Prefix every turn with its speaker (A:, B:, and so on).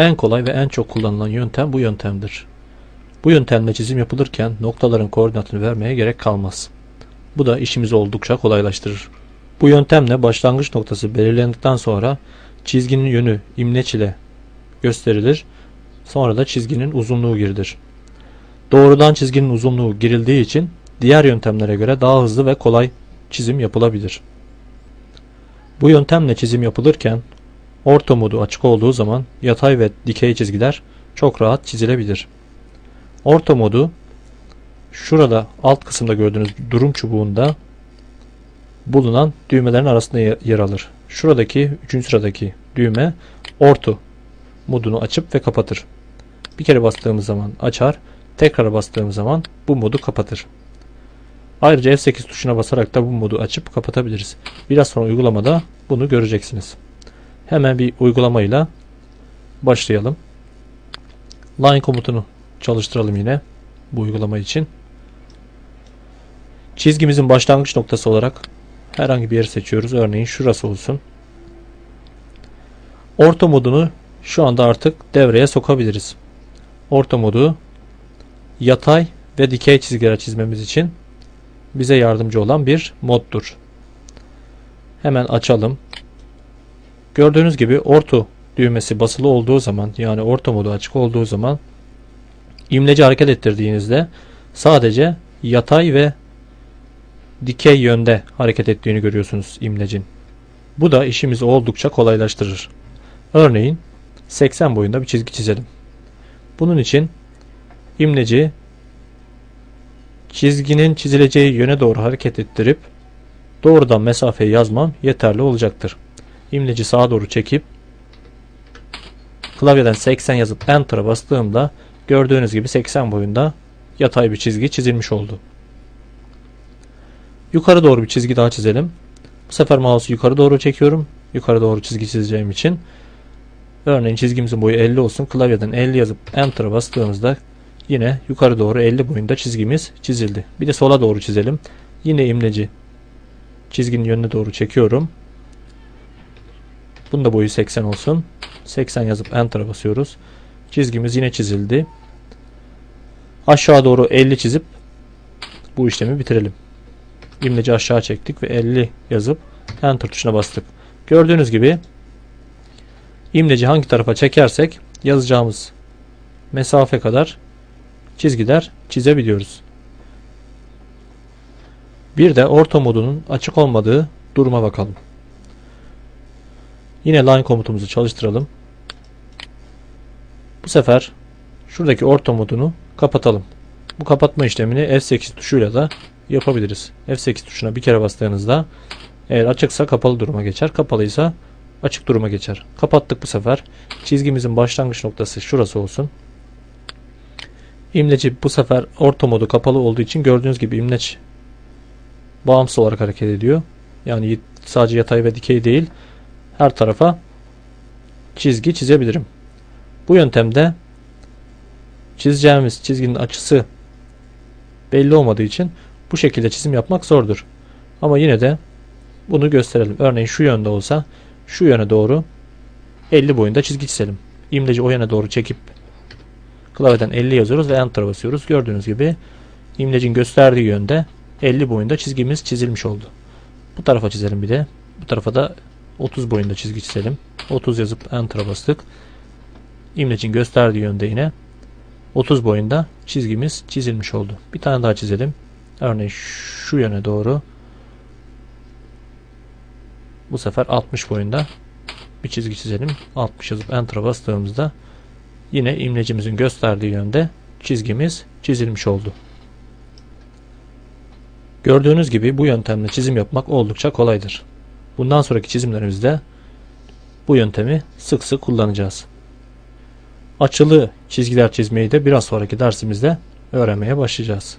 A: En kolay ve en çok kullanılan yöntem bu yöntemdir. Bu yöntemle çizim yapılırken noktaların koordinatını vermeye gerek kalmaz. Bu da işimizi oldukça kolaylaştırır. Bu yöntemle başlangıç noktası belirlendikten sonra çizginin yönü imleç ile gösterilir. Sonra da çizginin uzunluğu girilir. Doğrudan çizginin uzunluğu girildiği için diğer yöntemlere göre daha hızlı ve kolay çizim yapılabilir. Bu yöntemle çizim yapılırken orta modu açık olduğu zaman yatay ve dikey çizgiler çok rahat çizilebilir. Orta modu şurada alt kısımda gördüğünüz durum çubuğunda bulunan düğmelerin arasında yer alır. Şuradaki 3. sıradaki düğme orto modunu açıp ve kapatır. Bir kere bastığımız zaman açar, tekrar bastığımız zaman bu modu kapatır. Ayrıca F8 tuşuna basarak da bu modu açıp kapatabiliriz. Biraz sonra uygulamada bunu göreceksiniz. Hemen bir uygulamayla başlayalım. Line komutunu çalıştıralım yine bu uygulama için. Çizgimizin başlangıç noktası olarak herhangi bir yeri seçiyoruz. Örneğin şurası olsun. Orta modunu şu anda artık devreye sokabiliriz. Orta modu yatay ve dikey çizgiler çizmemiz için bize yardımcı olan bir moddur. Hemen açalım. Gördüğünüz gibi orta düğmesi basılı olduğu zaman yani orta modu açık olduğu zaman imleci hareket ettirdiğinizde sadece yatay ve dikey yönde hareket ettiğini görüyorsunuz imlecin. Bu da işimizi oldukça kolaylaştırır. Örneğin 80 boyunda bir çizgi çizelim. Bunun için imleci çizginin çizileceği yöne doğru hareket ettirip doğrudan mesafeyi yazmam yeterli olacaktır. İmleci sağa doğru çekip klavyeden 80 yazıp Enter'a bastığımda gördüğünüz gibi 80 boyunda yatay bir çizgi çizilmiş oldu. Yukarı doğru bir çizgi daha çizelim. Bu sefer mouse'u yukarı doğru çekiyorum. Yukarı doğru çizgi çizeceğim için. Örneğin çizgimizin boyu 50 olsun. Klavyeden 50 yazıp Enter'a bastığımızda yine yukarı doğru 50 boyunda çizgimiz çizildi. Bir de sola doğru çizelim. Yine imleci çizginin yönüne doğru çekiyorum. Bunun da boyu 80 olsun. 80 yazıp Enter'a basıyoruz. Çizgimiz yine çizildi. Aşağı doğru 50 çizip bu işlemi bitirelim. İmleci aşağı çektik ve 50 yazıp Enter tuşuna bastık. Gördüğünüz gibi imleci hangi tarafa çekersek yazacağımız mesafe kadar çizgiler çizebiliyoruz. Bir de orta modunun açık olmadığı duruma bakalım. Yine line komutumuzu çalıştıralım. Bu sefer şuradaki orta modunu kapatalım. Bu kapatma işlemini F8 tuşuyla da yapabiliriz. F8 tuşuna bir kere bastığınızda eğer açıksa kapalı duruma geçer. Kapalıysa açık duruma geçer. Kapattık bu sefer. Çizgimizin başlangıç noktası şurası olsun. İmleci bu sefer orta modu kapalı olduğu için gördüğünüz gibi imleç bağımsız olarak hareket ediyor. Yani sadece yatay ve dikey değil her tarafa çizgi çizebilirim. Bu yöntemde çizeceğimiz çizginin açısı belli olmadığı için bu şekilde çizim yapmak zordur. Ama yine de bunu gösterelim. Örneğin şu yönde olsa şu yöne doğru 50 boyunda çizgi çizelim. İmleci o yöne doğru çekip klavyeden 50 yazıyoruz ve enter basıyoruz. Gördüğünüz gibi imlecin gösterdiği yönde 50 boyunda çizgimiz çizilmiş oldu. Bu tarafa çizelim bir de. Bu tarafa da 30 boyunda çizgi çizelim. 30 yazıp enter'a bastık. İmlecin gösterdiği yönde yine 30 boyunda çizgimiz çizilmiş oldu. Bir tane daha çizelim. Örneğin şu yöne doğru bu sefer 60 boyunda bir çizgi çizelim. 60 yazıp enter'a bastığımızda yine imlecimizin gösterdiği yönde çizgimiz çizilmiş oldu. Gördüğünüz gibi bu yöntemle çizim yapmak oldukça kolaydır. Bundan sonraki çizimlerimizde bu yöntemi sık sık kullanacağız. Açılı çizgiler çizmeyi de biraz sonraki dersimizde öğrenmeye başlayacağız.